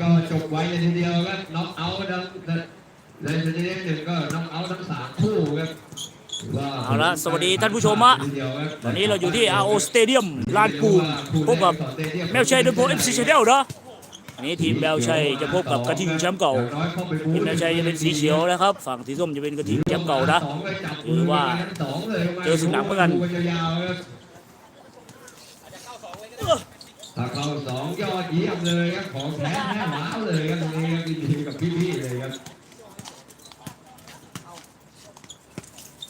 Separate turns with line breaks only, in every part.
ก็จบไว้เลยทีเดียวครับน็อกเอาท์ทั้งเลยชนิดหนึ่งก็น็อกเอาท์ทั้งสามคู่ครับถืว่า
เอาละสวัสดีท่านผู้ชมฮะ
ทีเดียวครับ
วันนี้เราอยู่ที่ RO Stadium ลานปูนพบกับแมวชัยเดอะโพเอฟซีชาแนลเนาะอันนี้ทีมแมวชัยจะพบกับกระทิงแชมป์เก่าทีมแมวชัยจะเป็นสีเขียวนะครับ ฝั่งสีส้มจะเป็นกระทิงแชมป์เก่านะถือว่าเจอศึกหนักเหมือนกัน
ยาวๆครับถ้าเข้าสองยอดเยี่ยมเลยครับของแท้แน่หวาเลยครับนี้ครับยินดีกับพี่ๆเลยครับ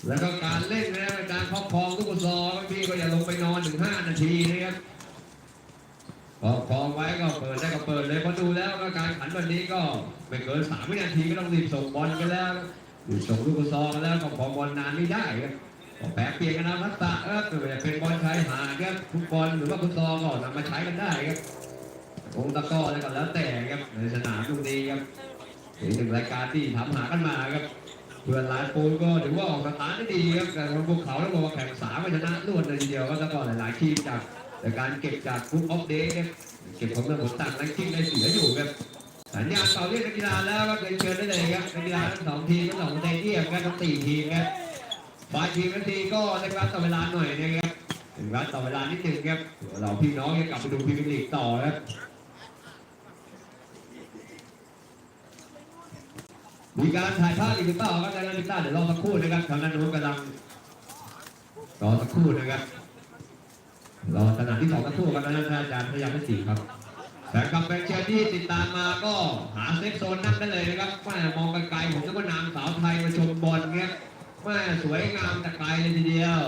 แล้วก็การเล่นนะการครอบครองลูกฟุตซอลพี่ก็อย่าลงไปนอนถึง5นาทีนะครับครอบครองไว้ก็เปิดได้ก็เปิดเลยเพอดูแล้วก็การขันวันนี้ก็ไม่เกิน3วินาทีก็ต้องรีบส่งบอลกันแล้วส่งลูกฟุตซอลกันแล้วก็พอบอลนานไม่ได้ครับ แปลเปลี่ยนกันนะทักษะครับไม่ว่าจะเป็นบอลชายหาดครับฟุตบอลหรือว่าฟุตซอลก็นำมาใช้กันได้ครับวงตะกร้ออะไรก็แล้วแต่ครับในสนามตรงนี้ครับเป็นหนึ่งรายการที่ทำหากันมาครับเพื่อนหลายปูนก็ถือว่าออกสตาร์ทได้ดีครับแต่พวกเขาต้องบอกว่าแข่งสามชนะรวดเลยทีเดียวก็แล้วก็หลายๆทีมจากแต่การเก็บจากกรุ๊ปออฟเดย์เก็บของเรื่องผลต่างแรงกิ้งได้เสียอยู่ครับสัญญาณเป่าเรียกนักกีฬาแล้วก็เรียนเชิญได้เลยครับนักกีฬาทั้งสองทีมทั้งสองเตเดียมครับทั้งสี่ทีมครับ ฝ่ายทีมทั้งทีก็ได้รับต่อเวลาหน่อยนะครับถึงรับต่อเวลานิดนึงครับเราพี่น้องจะกลับไปดูพรีเมียร์ลีกต่อครับมีการถ่ายภาพอีกหรือเปล่าครับทางด้านลิต้าเดี๋ยวรอสักครู่นะครับทางด้านนู้นกำลังรอสักครู่นะครับรอขณะที่สองสักครู่ครับทางด้านอาจารย์พยายามให้สี่ครับแต่กับแฟนเชียร์ที่ติดตามมาก็หาเซฟโซนนั่งได้เลยนะครับแม่มองไกลๆผมนึกว่านางสาวไทยมาชมบอลเงี้ย แม่สวยงามแต่ไกลเลยทีเดียว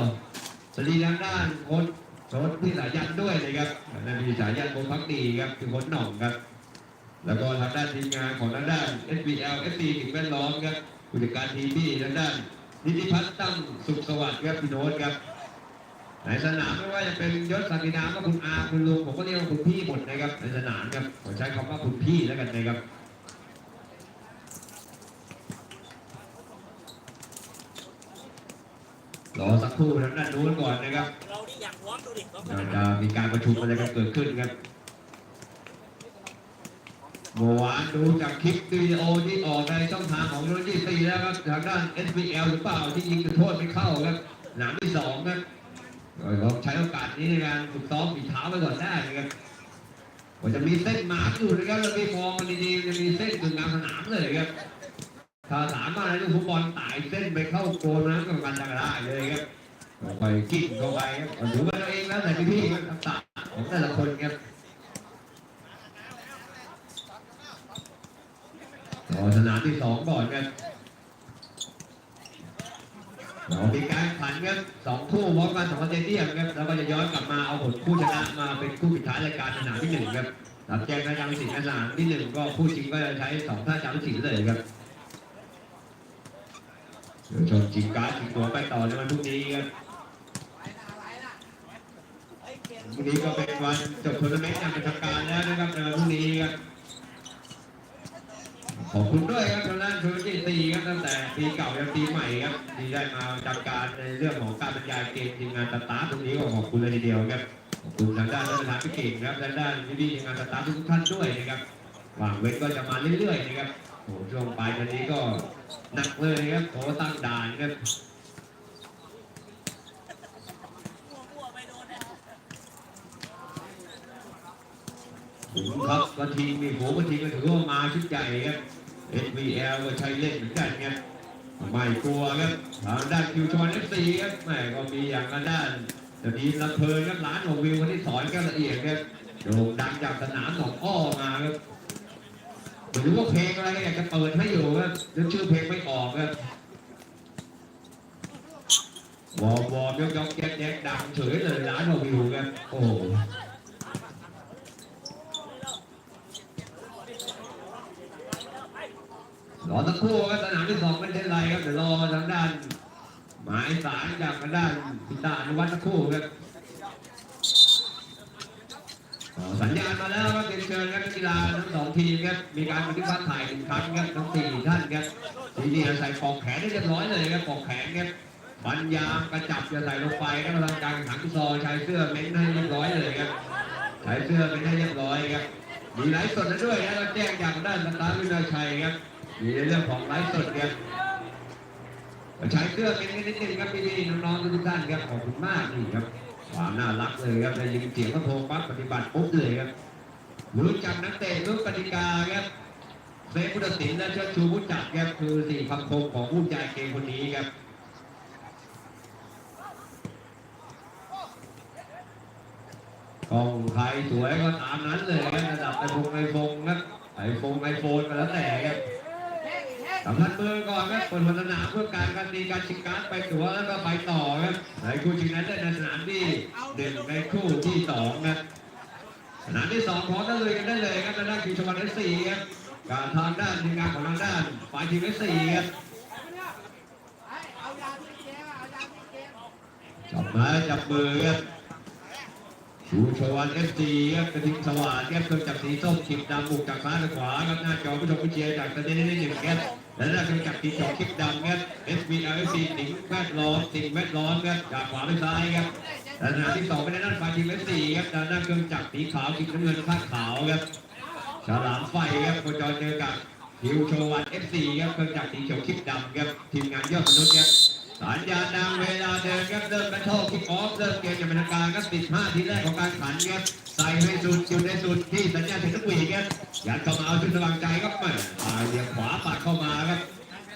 สวัสดีทางด้านโค้ชโค้ชพี่สายันด้วยนะครับทางด้านพี่สายันโบพักดีครับคือโค้ชหน่องครับ แล้วก็ทางด้านทีมงานของทางด้าน SBL FC สิ่งแวดล้อมครับผู้จัดการทีมที่ทางด้านนิติพัฒน์ตั้งสุขสวัสดิ์ครับพี่โน้ตครับในสนามไม่ว่าจะเป็นยศศักดินาก็คุณอาคุณลุงผมก็เรียกว่าคุณพี่หมดนะครับในสนามครับผมใช้คำว่าคุณพี่แล้วกันนะครับ รอสักครู่ทางด้านนู้นก่อนนะครับ
เรานี่อยากพร้อมดูดิ
จะมีการประชุมอะไรกันเกิดขึ้นครับเมื่อวานดูจากคลิปวิดีโอที่ออกในช่องทางของโรจี้ซีแล้วครับทางด้าน SBL หรือเปล่าที่ยิงจุดโทษไม่เข้าครับหนามที่สองครับก็ใช้โอกาสนี้ในการฝึกซ้อมฝีเท้าไปก่อนได้นะครับก็จะมีเส้นหมาร์กอยู่นะครับเราไม่มองมันดีๆจะมีเส้นกึ่งกลางสนามเลยครับ ถ้าสามารถให้ลูกฟุตบอลไต่เส้นไปเข้าโกนนั้นก็มันจะได้เลยครับไปกิ้งเข้าไปครับถือว่าตัวเองแล้วแต่พี่ๆทักษะของแต่ละคนครับรอสนามที่สองก่อนครับเรามีการแข่งขันครับสองคู่พร้อมกันสองสเตเดียมครับแล้วก็จะย้อนกลับมาเอาผลคู่ชนะมาเป็นคู่ปิดท้ายรายการสนามที่หนึ่งครับรับแจ้งรายการสิงห์สนามที่หนึ่งก็คู่จริงก็จะใช้สองท่าจำสิงห์เลยครับ ชมจริงการ์ดจริงตัวไปต่อในวันพรุ่งนี้ครับพรุ่งนี้ก็เป็นวันจบทัวร์นาเมนต์อย่างเป็นทางการแล้วนะครับในวันพรุ่งนี้ครับขอบคุณด้วยครับทางด้านธุรกิจตีครับตั้งแต่ปีเก่ายันปีใหม่ครับที่ได้มาจัดการในเรื่องของการบรรยายเกมทีมงานสตาร์ทตรงนี้ก็ขอบคุณเลยทีเดียวครับขอบคุณทางด้านรัฐบาลพิเก่งครับทางด้านพี่ทีมงานสตาร์ททุกท่านด้วยนะครับหวังเว้นก็จะมาเรื่อยๆนะครับ โอ้ช่วงปลายเดือนนี้ก็หนักเลยครับโอ้ตั้งด่านครับถึงครับกระทิงนี่โหกระทิงก็ถือว่ามาชุดใหญ่ครับ SVL ก็ใช้เล่นเหมือนกันครับไม่กลัวครับทางด้านคิวชอนเอฟซีครับแม่ก็มีอย่างทางด้านจะมีลำเพลินครับร้านของวิววันที่สอนก็ละเอียดครับโด่งดังจากสนามหนองอ้อมาครับ ไม่รู้ว่าเพลงอะไรอยากจะเปิดให้อยู่ครับนึกชื่อเพลงไม่ออกครับวอร์มวอร์มยกยกแยกแยกดังเฉยเลยร้านของวิวครับโอ้รอสักครู่ครับสนามที่สองไม่เป็นไรครับเดี๋ยวรอทางด้าน หมายสารจากทางด้านพิตาอนุวัฒน์สักครู่ครับ สัญญาณมาแล้วครับเรียนเชิญครับนักกีฬาทั้งสองทีมครับมีการบันทึกภาพถ่ายหนึ่งครั้งครับทั้งสี่ท่านครับทีนี้ใส่ปอกแขนได้เรียบร้อยเลยครับปอกแขนครับบันยากระจับจะใส่ลงไปครับทำการแข่งซอลใช้เสื้อเม้นให้เรียบร้อยเลยครับใช้เสื้อเป็นให้เรียบร้อยครับมีไลฟ์สดด้วยนะเราแจ้งจากด้านสตาร์วินาชัยครับมีเรื่องของไลฟ์สดครับใช้เครื่องนิดนิดนึงครับพี่ๆน้องๆทุกท่านครับขอบคุณมากนี่ครับ ความน่ารักเลยครับได้ยินเสียงก็โทรปั๊บปฏิบัติปุ๊บเลยครับรู้จักนักเตะรู้กติกาครับเซฟพุทธศิลป์และเชิดชูผู้จัดครับคือสี่คำคมของผู้จ่ายเกมคนนี้ครับกองใครสวยก็ตามนั้นเลยครับระดับไอโฟนไอโฟนครับไอโฟนไอโฟนก็แล้วแต่ครับ สำคัญมือก่อนครับเปิดสนามเพื่อการการตีการชิงการไปตัวแล้วก็ไปต่อครับในคู่ชิงนั้นได้ในสนามที่หนึ่งในคู่ที่สองครับสนามที่สองพร้อมได้เลยกันได้เลยครับทางด้านคิวชวันเอสสี่ครับการทางด้านทีมงานของทางด้านฝ่ายทีมเอสสี่ครับจับไม้จับมือครับชูชวันเอฟซีครับกระทิงสว่างครับเครื่องจักรสีส้มขีดดำบุกจากซ้ายไปขวาครับหน้าจอผู้ชมผู้เชียร์จากตะเดนได้หนึ่งครับ และหน้าเครื่องจักรสีจอคลิปดำครับ S B L C สิงแวดล้อมสิงแวดล้อมครับจากขวาไปซ้ายครับและหน้าที่สองเป็นด้านฝ่ายทีมเอสซีครับด้านหน้าเครื่องจักรสีขาวสีน้ำเงินผ้าขาวครับฉลามไฟครับโคจรเจอกับฮิวโชวันเอฟซีครับเครื่องจักรสีเขียวคลิปดำครับทีมงานยอดมนุษย์ครับ สัญญาณดังเวลาเดินครับเริ่มกระโชกคิกออฟเริ่มเกมจะเป็นทางการครับติดห้าทีแรกของการขันครับใส่ให้สุดอยู่ในสุดที่สัญญาณถึงทุกวีครับยัดเข้ามาเอาชุดสว่างใจครับม่ปลายเลี้ยมขวาปัดเข้ามาครับ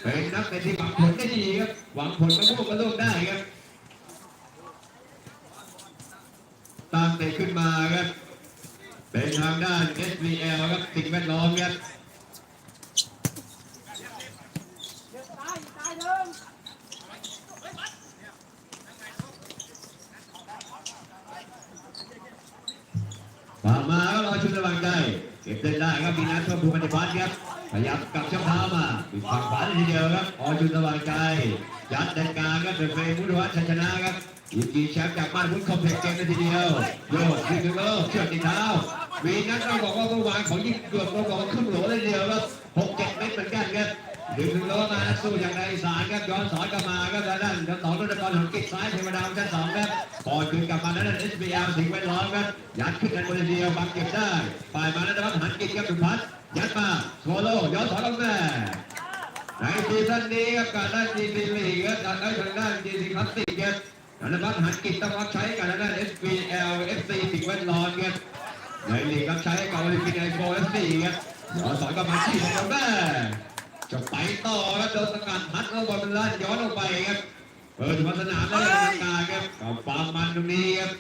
เป็นนักเตะที่หวังผลได้ดีครับหวังผลกระโชกกระโชกได้ครับตามเตะขึ้นมาครับเป็นทางด้าน SVL ครับสิ่งแวดล้อมครับ ปามาก็ ระวังใจเก็บเส้นได้ครับมีนัดเพิ่มภูมิปฏิพัฒน์ครับขยับกลับช่องเท้ามาปิดฝั่งขวาทีเดียวครับออชุดระวังใจยัดเดินกลางครับเป็นเฟรมุทวัฒน์ชัยชนะครับยิงกีแชมป์จากบ้านพุทธคอมเพล็กซ์เกมในทีเดียวโยกขึ้นถึงโลเชือกติดเท้าวีนัทเราบอกว่าเมื่อวานของยิงเกือบเราบอกว่าขึ้นหลเลยทีเดียวครับหกเจ็ดเมตรเหมือนกันครับ ดึงถึงโลมาสู้อย่างไรสารครับย้อนสอนกลับมาครับด้านด้านต่อรุ่นกรของกิจซ้ายเทวดาชั้นสองครับก่อนคืนกลับมาด้านั้น SBL สิ่งแวดล้อมครับยัดขึ้นกันบนเดียวบังเก็บได้ฝ่ายมาแล้วนะครับหันกิจครับสุพัฒน์ยัดมาโซโล่ย้อนสอนลงแม่ในซีซั่นนี้ครับการด้านจีซีลีกครับการด้านทางด้านจีซีคลาสสิกครับนะครับหันกิจต้องรับใช้กับทางด้าน SBL FC สิ่งแวดล้อมครับในลีกรับใช้กับโอลิมปิกไอโฟ FC ครับย้อนสอนกลับมาที่ของแม่ จะไปต่อครับโดนสกัดพัดเข้าบอลเป็นล้านย้อนออกไปครับเปิดหัวสนามได้ทางการครับกับความมันตรงนี้ครับ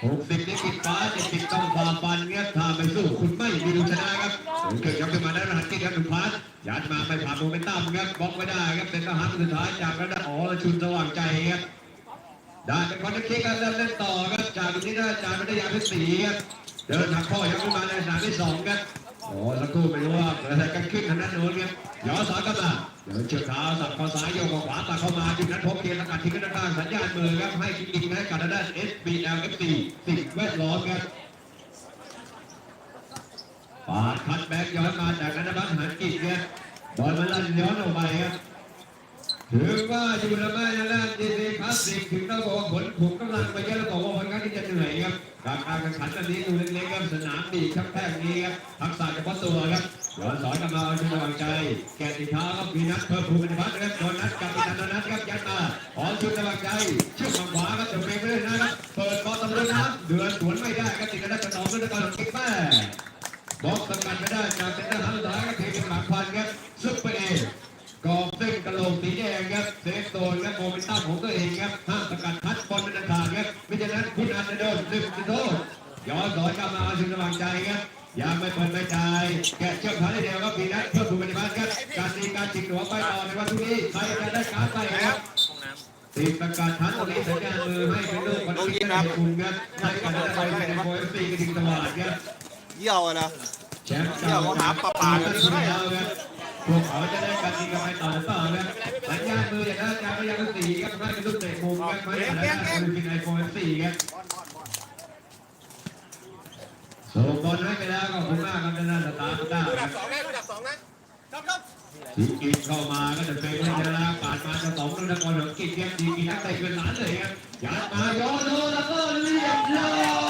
60นี่ปิดฟ้า70ต้องฝ่าฟันครับถ้าไม่สู้คุณไม่มีดูชนะครับเกิดยับขึ้นมาได้รหัสที่ครับหนึ่งพัสยัดมาไปผ่านโมเมนตัมครับบล็อกไม่ได้ครับเป็นทหารสุดท้ายจากระดับอ๋อละชุนสว่างใจครับได้เป็นคอนเทนต์คิกกันเริ่มเล่นต่อครับจากตรงนี้ได้จากวิทยาพิศีครับเดินหักข้อยับขึ้นมาในสนามที่สองครับ โอ้สักครู่ไม่รู้ว่าเกิดอะไรกันขึ้นทางด้านโน้นครับย้อนสอนกลับมาเดี๋ยวเชือกเท้าสับข้อซ้ายโยกขวาตัดเข้ามาจุดนั้นพบเกียร์สกัดทิ้งด้านข้างสัญญาณมือครับให้คิกอิงให้กับทางด้าน SBL FC สิ่งแวดล้อมครับปาดคัดแบ็กย้อนมาจากนันทบัตหันกิจครับบอลมันลั่นย้อนออกไปครับ ถึงว่าอยู่ละไม่ละล่นดีดีคลาสสิกถึงต้องบอกว่าผลผูกกำลังไปเยอะแล้วบอกว่าวันนี้จะเหนื่อยครับการการแข่งขันแบบนี้ดูเล็กๆครับสนามดีครับแค่งนี้ครับทักษะเฉพาะตัวครับย้อนสอนกลับมาเอาชุดระวังใจ แกติท้าครับมีนัดเพิ่มภูมิพัฒน์ครับโดนนัดกับอีนัดนัดครับยัดมาขอชุดระวังใจเชือกมังขวาครับจะเฟรมไปเลยนะครับเปิดบอลตำรวจครับเดือนสวนไม่ได้ครับติดกันได้กระต่อขึ้นตะการกิ๊กแม่บล็อกสกัดไม่ได้จากเซ็นเตอร์ฮันสุดท้ายก็เทเป็นหมากพันครับซุปเปอร์เอ กรอบเส้นกระโหลกสีแดงครับเซฟโซนครับโมเมนตัมของตัวเองครับห้ามสกัดทัดบอลเป็นอันขาดครับไม่ฉะนั้นคุณอาจจะโดนหนึ่งจุดโทษย้อนสอนกลับมาเอาชุดระวังใจครับยังไม่เปิดไม่จ่ายแกะเชือกขาได้เดียวครับปีนัทเพื่อผู้ปฏิบัติครับการตีการจิกหัวไปต่อในวันพรุ่งนี้ใครจะได้การไปครับตีประกาศทันตรงนี้สัญญาณมือให้เป็นลูกคนที่ได้คุณครับให้กับนักบอลในโคเอฟซีกระดิ่งตลาดครับ
เยี่ยวอะนะ
แชมป์เก่าครับ พวกเขาจะได้การตีกันไปต่อหรือเปล่าครับสัญญาณมืออย่างนั้นการพยายามสี่ครับให้เป็นลูกเตะมุมครับไม่ให้กับนับอลในโคเอฟซีครับส่งบอลให้ไปแล้วขอบคุณมากครับท่านสตาร์ด้าครับ
สองนะระดับสองนะครับครับ
ทีกินเข้ามาก็จะเป็นวิทยาปาดมาจะสองนครหลวงกิจครับทีกินนักเตะเป็นล้านเลยครับยัดมาย้อนโดนแล้วก็เรียบร้อย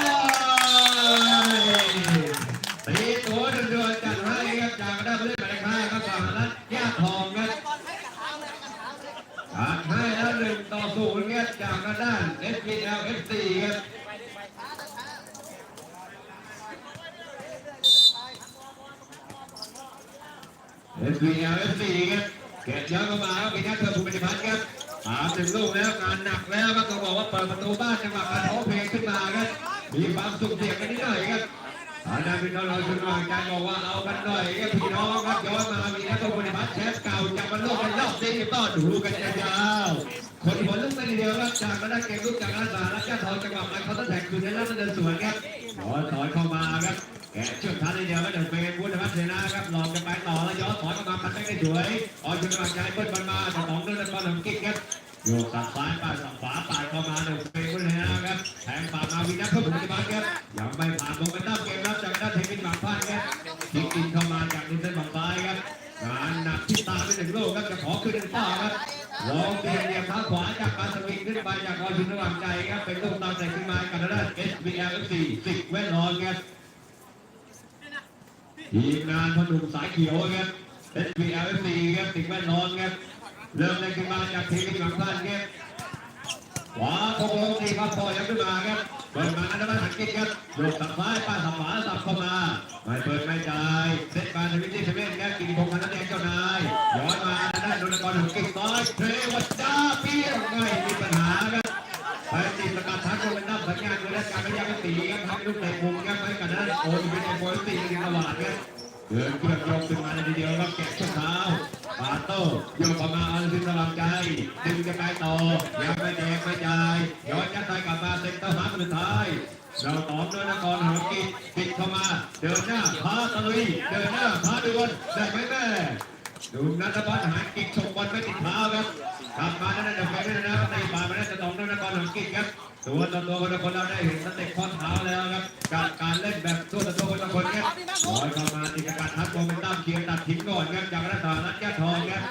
สูงเงี้ยจากทางด้าน s p l f c ครับเอสบีเอลเอฟซีครับเกตเช้าก็มาครับพิทักษ์เทอร์ภูมิพัฒน์ครับหาถึงลูกแล้วการหนักแล้วก็ต้องบอกว่าเปิดประตูบ้านจังหวะการโอเพลขึ้นมาครับมีความสุขเสียงกันนิดหน่อยครับอาณาพี่น้องเราชนวางการบอกว่าเอากันหน่อยครับพี่น้องครับย้อนมามีนักภูมิพัฒน์แชมป์เก่าจับมันโลกกันรอบนี้ต้อนดูกันยาว คนหัวลุกไปทีเดียวครับจากกระดาษเกมลูกจากอาสาและแก้ทองจังหวะมันเขาตั้งแต่คืนนี้แล้วมันเดินสวนครับย้อนถอยเข้ามาครับแกเชือกทันทีเดียวก็เดินเป็นพุทธวัฒน์เสนาครับลอกจะไปต่อแล้วย้อนถอยเข้ามาพันไม่ได้สวยออกจุดกำลังใจเบิ้ลมันมาสองเดินตอนหนึ่งกิ๊กครับโยกสับซ้ายปาดสับขวาปาดเข้ามาเดินเป็นพุทธเสนาครับแทงปากมาวินัทเพื่อผลปฏิบัติครับยังไม่ผ่านลงไปตั้งเกมรับจากด้านเทคนิคหมักพลาดครับยิงกินเข้ามาจากดินเส้นฝั่งซ้ายครับงานหนักที่ตาไปหนึ่งโลกครับจะขอขึ้นเป็นต่อครับ ลองเปลี่ยนเหลี่ยมเท้าขวาจากการสวิงขึ้นไปจากรอยชุนระหว่างใจครับเป็นลูกตามแต่ขึ้นมากับด้าน SBL FC สิบเวทลอนครับทีมงานพนุมสายเขียวครับ SPLC ครับติดแว่นอนครับเริ่มเล่นขึ้นมาจากทีมหลังพลานครับ ขวาโค้งตีครับพอยังขึ้นมาครับเปิดมาอันดับหันกิจครับโยกสับซ้ายป้าสับขวาสับเข้ามาไม่เปิดไม่จ่ายเซตการทวิตที่เซเว่นครับกิติพงษ์พันธ์แดงเจ้านายย้อนมาได้านโดนกรหันกิจซ้ายเทวดาเปี้ยงไม่มีปัญหาครับไปติดสกัดทักโดนนับสัญญาณเลยและการไม่ยังไม่ตีครับทำลูกเตะมุมครับไปกันนั้นโอนเป็นไอ้บอยตีกันตลอดครับเดินเครื่องยกขึ้นมาในทีเดียวครับแกะเท้า ปาโต้โยกออกมาเอาดึงกำลังใจดึงจะไปต่อยังไม่แดงไม่จ่ายย้อนยัดไปกลับมาเซ็นเตอร์ฮาร์ดสุดท้ายเราตอบด้วยนครหากิจปิดเข้ามา เดินหน้าพาตะลุยเดินหน้าพาดวนได้ไหมแม่ดูนัทพัฒน์หากิจชกบอลไม่ติดเท้าครับกลับมาแล้วนะเดี๋ยวไปด้วยนะครับในป่ามาแล้วจะต้องด้วยนครหากิจครับ ตัวตัวคนละคนเราได้เห็นสเต็ปข้อเท้าแล้วครับ การการเล่นแบบตัวตัวคนละคนครับลอยเข้ามาติดการทัดโมเมนตัมเคลียร์ตัดทิ้งก่อนครับจากรัตนานัทแก้ทองครับ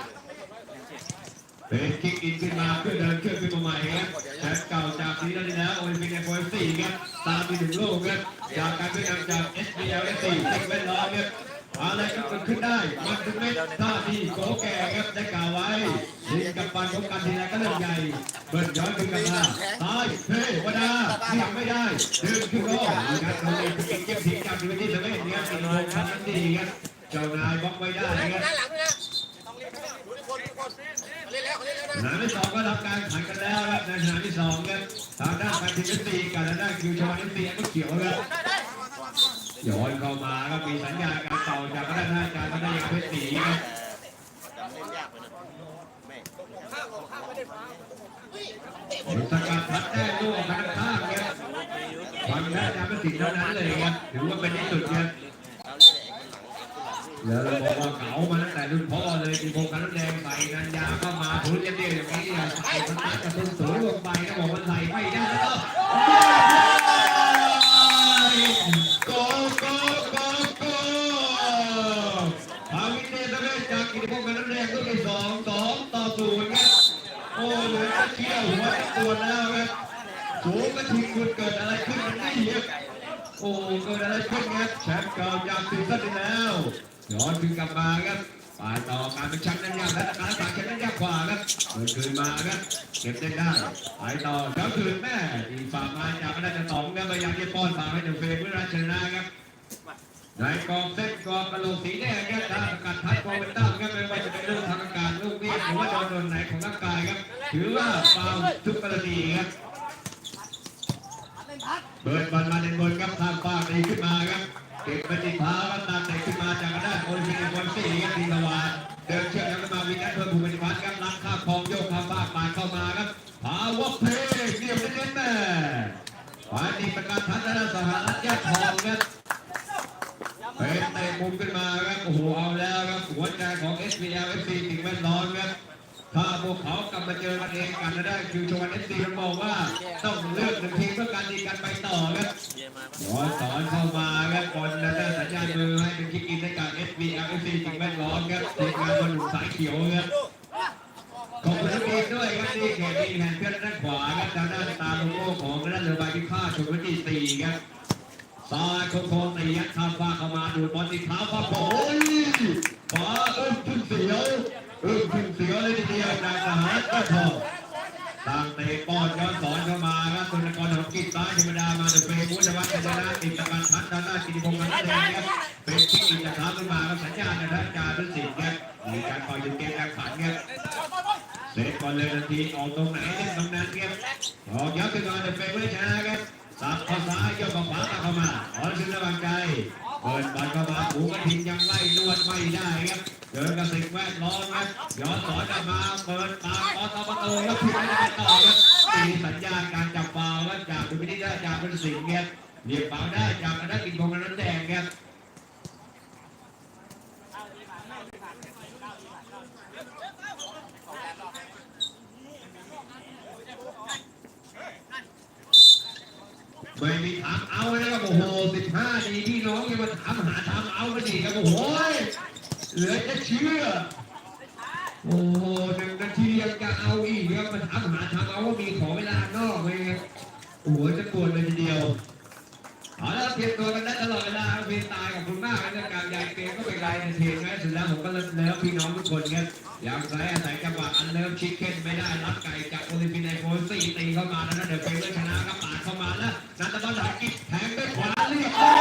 เป็นคิกอินขึ้นมาเพื่อเดินเครื่องขึ้นมาใหม่ครับแชมป์เก่าจากปีที่แล้วโอลิมปิกในโปรสี่ครับตามไปถึงโลกครับจากการพยายามจาก SBL S4 เล็กเว้นร้อยครับ อะไรก็เกิดขึ้นได้มันถึงเม็ดท่าทีโกแก่ครับได้กล่าวไว้ลิงกับปันพบกันทีไรก็เรื่องใหญ่เบิดย้อนขึ้นกันมาตายเฮ้ยวดาเรียกไม่ได้เดินขึ้นโลกมีการทำเองเก็บเก็บทิ้งจากทีมที่เซเว่นเนี่ยตีโมงทันทันทีครับเจ้านายบล็อกไว้ได้ครับ
หนา
ที่สองก็ทำการข่งกันแล้วครับในสนาที่สองครับทางด้านแฟนทีมเอฟซีกับทางด้านคิวชอนเอฟซีก็เขียวครับ ย้อนเข้ามาก็มีสัญญาณการต่อจากทางด้านอาจารย์พัทยาเพชรศรีครับสกัดพัดได้ลูกออกมาข้างๆครับฟังได้จะไม่ติดเท่านั้นเลยครับถือว่าเป็นที่สุดครับแล้วเราบอกว่าเก๋ามาตั้งแต่รุ่นพ่อเลยทีโพกันน้ำแดงใส่นันยาเข้ามาทุนเดียวอย่างนี้ใส่สตาร์ทกระตุ้นสูงลงไปนะบอกมันใส่ไม่ได้แล้วโกโกโกโกพาวินเนสเวชจากกิติพงศ์กันน้ำแดงลูกที่สองสองต่อศูนย์ครับ โอ้ เหลือจะเชี่ยวหัวตัวแล้วครับสูงก็ทิ้งคุณเกิดอะไรขึ้นกันนี่ครับโอ้เกิดอะไรขึ้นครับแชมป์เก่าจากซีซั่นที่แล้วย้อนคืนกลับมาครับไปต่อการเป็นแชมป์นั้นยากและการสาแชมป์นั้นยากกว่าครับเดินคืนมาครับเก็บได้ได้ไปต่อเจ้าคืนแม่ทีฝากมาจากอาจารย์ตองครับพยายามจะป้อนฝากให้ถึงเฟรมเพื่อราชนะครับ ในกองเส้นกองกระโหลกสีแดงครับทางอากาศทัดโมเมนตัมครับไม่ว่าจะเป็นเรื่องทางอากาศลูกนี้หรือว่าโดนโดนไหนของร่างกายครับถือว่าฟาวทุกกรณีครับเบิร์ดบอลมาในบนครับทางฟ้าตีขึ้นมาครับเก็บไปติดเท้าครับตามเตะขึ้นมาจากด้านโอลิมปิกบอลสี่ครับทีละวานเดินเชือกแล้วก็มาวินัทเพิ่มภูมิพัฒน์ครับลักข้ามคลองโยกข้ามฟ้าปาเข้ามาครับพาวเพย์เรียบเน้นแม่ฝ่ายตีประกาศทัศน์สหรัฐแยกทอง มขึ้นมาครับโอ้โหเอาแล้วครับหัวใจของ SPL FC ถึงแม่นร้อนครับถ้าพวกเขากลับมาเจอกันเองกันได้คิวชวัน FC ต้องบอกว่าต้องเลือกหนึ่งทีมเพื่อการดีกันไปต่อครับหมอสอนเข้ามาครับบอลแล้วก็สัญญาณมือให้เป็นคิกอินให้กับ SPL FC ถึงแม่นร้อนครับทีมงานบอลหนุ่มสายเขียวครับขอบคุณทุกทีมด้วยครับนี่เขตดีแห่งเพื่อนด้านขวาครับทางด้านตาโลโก้ของด้านเรือบายพิฆาตชมวันที่สี่ครับ ซ้ายโค้งๆตียัดข้ามฟ้าเข้ามาดูบอลติดเท้าฟ้าโอ้ยฟ้าเอิ้มขึ้นเสียวเอิ้มขึ้นเสียวเลยทีเดียวจากทหารก็พอต่างเตะป้อนย้อนสอนเข้ามาครับคุณนกรหอมกิจซ้ายธรรมดามาเดอะเฟย์พุทธวัฒน์ชนะติดตะการพัฒน์ทางด้านกิติพงศ์มันแดงครับเป็นที่อินจะท้าขึ้นมาครับสัญญาณนะครับจารุสิทธิ์ครับมีการปล่อยจุดเกมการขันครับเซตบอลเลยทันทีออกตรงไหนเล่นตรงนั้นครับออกยับขึ้นมาเดเป็นไม่ชนะครับ สับข้อซ้ายยกขวาเข้ามาขอชินระวังใจเปิดบอลเข้ามาหูกระทิงยังไล่นวดไม่ได้ครับเดินกระสิกแวดล้อมครับย้อนสอนกลับมาเปิดปากออตประตูแล้วพิมพ์ไม่ได้ต่อครับตีสัญญาณการจับฟาวล์ครับจากดุมินิได้จากเป็นสิงห์ครับเรียบฟาวได้จากอนันอินพงษ์อนันแดงครับ ไม่มีถามเอาเลยครับโอ้โหสิบห้าดีพี่น้องยังมาถามหาถามเอากันอีกครับโอ้โหเหลือจะเชื่อ โอ้โหหนึ่งนาทียังจะเอาอีกครับมาถามหาถามเอาว่ามีขอเวลานอกไหมครับโอ้โหจะปวดเลยทีเดียว เอาละเตรียมตัวกันได้ตลอดเวลาเพียงตายกับคุณมากนะการใหญ่เกมก็เป็นไรในทีมนะสุดแล้วผมก็เลิฟเลิฟพี่น้องทุกคนครับอยากใส่อาศัยจังหวะอันเลิฟชิคเก้นไม่ได้รับไก่จากโอลิมปิกในโฟนสี่ตีเข้ามาแล้วนะเดี๋ยวเป็นเรื่องชนะครับปาดเข้ามาแล้วนันทบอลหากิจแทงด้วยขวาเรียบร้อ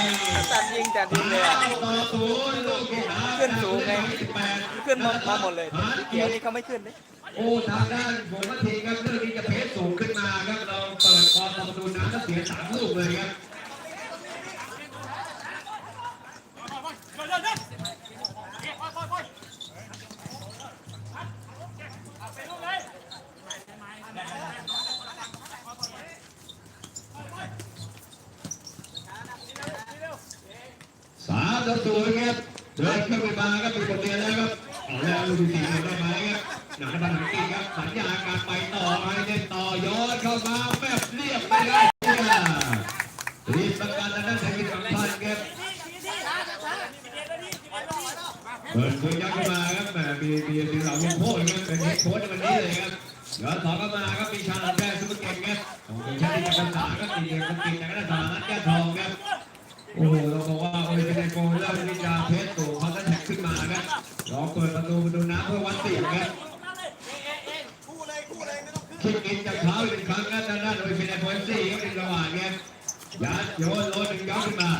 ย
จัดยิงจัดยิงเลยอะ
ต่อศูนย์ลูกที่หา
ขึ้นสูงไง
สิบแปด
ขึ้นมามาหมดเลยเกียร์นี่เขาไม่ขึ้นเลย
โอ้ทางด้านผมว่าทีครับเรื่องนี้จะเพชรสูงขึ้นมาครับเราเประตูน้ำแล้วเสียสามลูกเลยครับ สามต่อศูนย์ครับเดินเข้าไปมาครับเป็นบทเรียนแล้วครับเอาแล้วลูกที่สี่ได้ไหมครับหนังบันหังกีครับสัญญาการไปต่อให้เล่นต่อย้อนเข้ามาแบบเรียบไปเลยรีบประกันทางด้านเศรษฐกิจสัมพันธ์ครับเปิดคุยยักเข้ามาครับแหมมีมีมีเหล่าลูก โพ่ครับเป็นเฮดโค้ชวันนี้เลยครับย้อนสองเข้ามาครับมีชาลันแก้ซุปเก่งครับของชาติภาษาครับตีเดียวกับกินจากด้านสหรัฐแก้ทองครับโอ้โหเราบอกว่าโอ้ยเป็นโกเริ่มที่จะเพชรตู่เขาจะแท็กขึ้นมาครับรอเปิดประตูประตูน้ำเพื่อวัดเสียงครับคิดกินจากเท้าอีกหนึ่งครั้งนะด้านด้านโดยเป็นไอโฟนซี่ก็เป็นระหว่างครับยัดโยนโลดหนึ่งย้อนขึ้นมา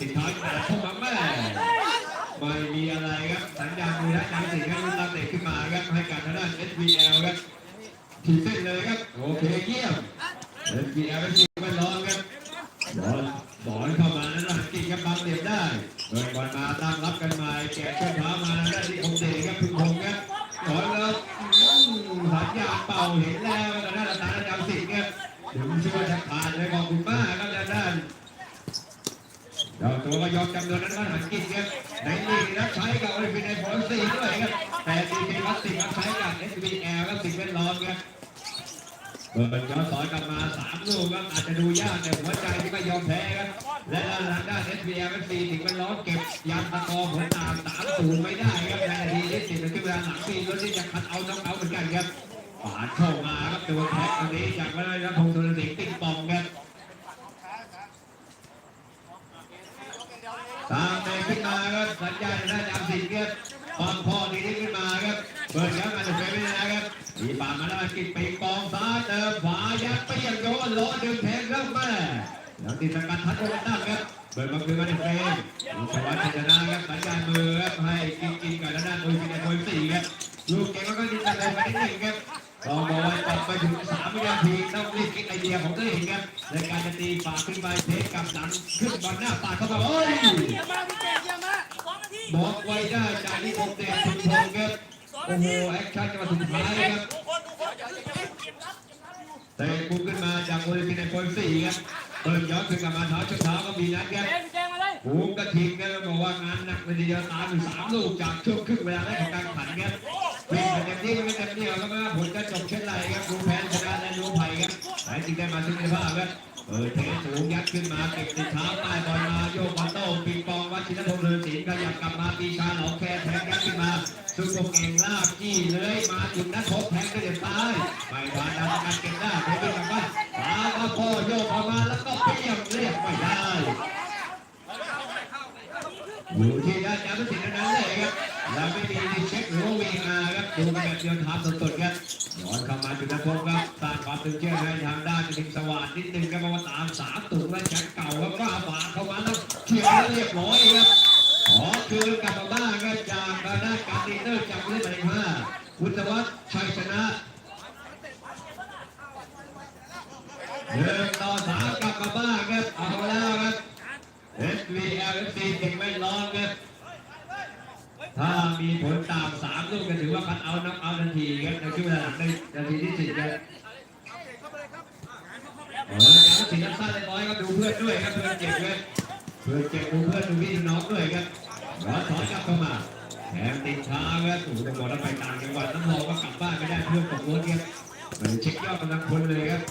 ติดท้ายแต่เข้ามาแม่ ไม่มีอะไรครับสัญญาณมือและใจสิ่งครับตั้งเตะขึ้นมาครับให้การทางด้าน SVL ครับถีบเส้นเลยครับโอเคเยี่ยม SVL เป็นทีมมันร้อนครับบอลบอลเข้ามาแล้วนะกินกับบางเหลี่ยมได้เปิดบอลมาตั้งรับกันม่แกะช่วงเท้ามาแล้วได้ที่คงเดครับพึ่งพงครับบอลแล้วสัญญาณเป่าเห็นแล้วตอนนั้นตาดาวสิงห์ครับถึงช่ว่าจะผ่านเลยขอบคุณมากครับด้านเจ้าตัวก็ยอมจำนวนนั้นว่าหันกินครับ ในลีกรับใช้กับโอลิมปิกในผลสี่ด้วยครับแต่ดีเจวัตสิงรับใช้กับ SBL ครับสิ่งแวดล้อมครับเปิดย้อนสอนกลับมาสามลูกครับอาจจะดูยากแต่หัวใจที่ไม่ยอมแพ้ครับและด้านหลังด้าน s อ f c ถึงมันล้อเก็บยันตะกอผลตามสามศูนย์ไม่ได้ครับในนาทีที่สิบนาทีเวลาหลังปีรถที่จะคัดเอาน้องเอาเหมือนกันครับปาดเข้ามาครับตัวแท็กตรงนี้จากวัฒนธรรมพงศ์สุรสิงห์ติ๊กปองครับตามไปขึ้นมา ครับสัญญาณด้านยามสิงห์ครับปังพ่อดีนี้ขึ้นมาครับเปิดย้ำมาถึงไปไม่ได้นะครับมีปามาแล้วกินปีกองซ้ายเติมขวายัดไปยังโยนล้อดึงแทงเข้ามาแล้วติดสกัดทัดโอวันตั้งครับเปิดมาคือมาในเฟรมลูกสวัสดิ์ชนะครับสัญญาณมือครับให้กินกินกับด้านโดยกินในโดยสี่ครับลูกเก่งแล้วก็ยิงอะไรไปนิดหนึ่งครับลองบอกว่าจับไปถึงสามวินาทีต้องรีบคิดไอเดียของตัวเองครับในการจะตีฝากขึ้นไปเทคกับหลังขึ้นบอลหน้าปาดเข้ามาโอ้ย บอกไว้ได้จากนี้ผมเตะคุณพงศ์ครับโอ้โหแอคชั่นจังหวะสุดท้ายครับเตะปุ้งขึ้นมาจากโอลิมปิกในโปรสี่ครับเปิดย้อนขึ้นกลับมาเท้าชุดเท้าก็มีนัดครับปุ้งกระทิงก็บอกว่างานหนักเลยทีเดียวตามอยู่สามลูกจากช่วงครึ่งเวลาแรกของการขันครับ วิ่งไปเต็มที่ไม่เต็มที่แล้วก็ผลก็จบเช่นไรครับดูแพ้ชนะและดูไผ่ครับแต่จริงได้มาซึ่งในภาพครับเปิดเทสูงยัดขึ้นมาเก็บติดเท้าใต้บอลมาโยกบอลโต้ปิงปองวัชิรพงษ์เรือนศิลป์ขยับกลับมาปีชาหนองแคแทงยัดขึ้นมาซุปเก่งลากจี้เลยมาจุดนัดพบแทงด้วยเด็ดซ้ายไม่ผ่านดาวการเก็บได้เทขึ้นกับบ้านตาก็พ่อโยกออกมาแล้วก็เปี้ยงเรียกไม่ได้อยู่ที่ด้านยามสิทธิ์นั้นเลยครับ แล้วไม่มีเช็คหรือว่าวีอาร์ครับดูแบบเดียวทำสดๆครับย้อนเข้ามาจุดพบครับสร้างความตึงเครียดให้ทางด้านจิงสว่างนิดนึงครับเพราะว่าตามสามตุ่มและแชมป์เก่าครับก็ฝาเข้ามาแล้วเขียวเรียบร้อยครับขอคืนกลับมาบ้านครับจดีเนอร์จากเล่นหมายเลขห้าพุทธวัฒน์ชัยชนะหนึ่งต่อสามกลับมาบ้านครับเอาแล้วครับ SVLFC เก่งไม่ร้องครับ ถ้ามีผลตาม สามกก็ถือว่าคัดเอานับเอาทันทีครับในช่วงเวลาหลังในนาทีที่สิบครับเออการสินน้ำซ่าเล็กน้อยครับดูเพื่อนด้วยครับเพื่อนเจ็บครับเพื่อนเจ็บดูเพื่อนดูพี่ดูน้องด้วยครับรอถอนกลับเข้ามาแถมติดช้าครับถูกตำรวจเอาไปต่างจังหวัดน้ำรองก็กลับบ้านไม่ได้เพื่อนตกรถครับมันเช็คยอดกำลังพลเลยครับ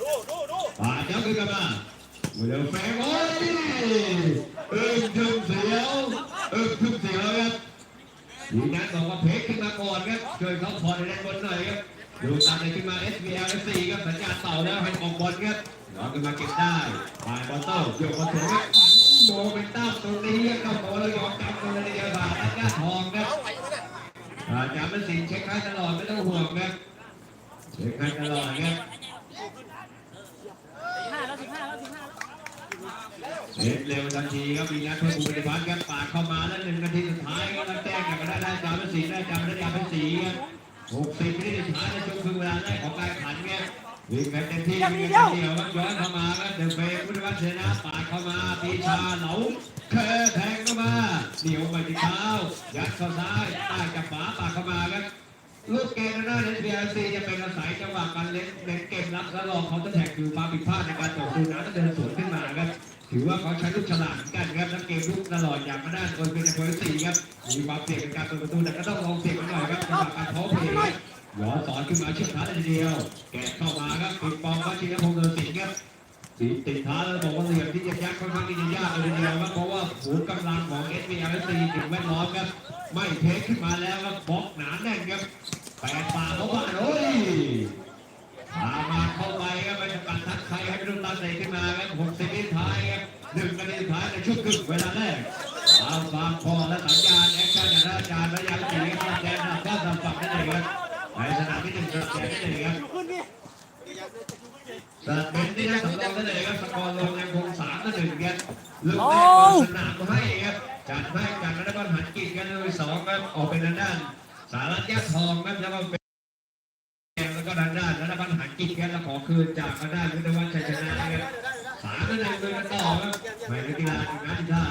ดูดูดู
ป่าเจ้าคือกลับมา เดี๋ยวแฟงโอ้ยเอิ้งทึมเสียวเอิ้งทึมเสียวครับดีนัทบอกว่าเพกขึ้นมาก่อนครับช่วยเขาพอในด้านบนหน่อยครับดูตามในขึ้นมา SBL FC ครับสัญญาณเต่าแล้วให้ออกบอลครับย้อนขึ้นมาเก็บได้ผ่านบอลเต้าโยกบอลถึงครับโมเป็นตั้มตรงนี้ครับเข้าโมแล้วยอมจับตรงนี้เดียวบาทนักก้าทองครับ
เอาไหวอยู่เนี่ย
อาจารย์เป็นสิงเช็คให้ตลอดไม่ต้องห่วงครับเช็คให้ตลอดครับ เร็วเร็วทันทีครับมีนัดเพื่อบุญพัฒน์ครับปาดเข้ามาแล้วหนึ่งนาทีสุดท้ายก็รับแจ้งกันได้ได้จามเป็นสิงได้จามได้จามเป็นสีครับหกสิบวินาทีสุดท้ายในช่วงครึ่งเวลาแรกของการขันเนี่วิ่งกันเต็มที่วิ่งกันเดียวครับย้อนเข้ามาครับเดอะเฟย์พุทธวัฒน์เสนาปาดเข้ามาปีชาเหลาเคแทงเข้ามาเหนียวไปที่เท้ายัดเข้าซ้ายใต้จับขวาปาดเข้ามาครับลูกเกมหน้าเอสพีเอซีจะเป็นอาศัยจังหวะการเล่นเล่นเกมรับและรองเขาจะแท็กคือความผิดพลาดในการต่อสู้นั้นเดินสวนขึ้นมาครับ ถือว่าเขาใช้ลูกฉลาดกันครับทั้งเกมลุกตลอดอย่างมาด้านคนเป็นในโสีครับมีความเสี่ยงในการเปิดประตูแต่ก็ต้องลองเสี่ยงกันหน่อยครับจังหวะการเพาะเพลย์หยอสอนขึ้นมาชิดขาเลยทีเดียวแกะเข้ามาครับปิดปองก็ชิงพงศ์เดินสิงครับสีติดท้าแล้วบอกว่าเหลี่ยมที่จะยักค่อนข้างที่จะยากเลยทีเดียวครับเพราะว่าหูกำลังของ s อ l c ถึงแวดล้อมครับไม่เทคขึ้นมาแล้วครับบล็อกหนาแน่นครับแปดป่าเขาบ้านโอ้ย พามาเข้าไปครับไปจำกัดทักใครให้ไปดูตาเตะขึ้นมาครับหกสิบวิท้ายครับหนึ่งนาทีสุดท้ายในช่วงครึ่งเวลาแรกเอาความพอและสัญญาณแอคชั่นจากอาจารย์และยังสีครับแดงนะก็ทำฝักได้เลยครับในสนามที่หนึ่งกระแสได้เลยครับสนามเป็นที่ได้สำรองได้เลยครับสกอร์ลงยังคงสามต่อหนึ่งครับลูกแรกเปิดสนามให้ครับจัดให้จากนักบอลหันกิจกันเลยสองครับออกเป็นด้านสารัตยะทองครับแล้วก็ แล้วก็ทางด้านนักบอลหันกิจครับแล้วขอคืนจากทางด้านวิทยาวัฒน์ชัยชนะครับสามต่อหนึ่งเลยกันต่อครับไม่เป็นกีฬาอีกนัดที่ท่า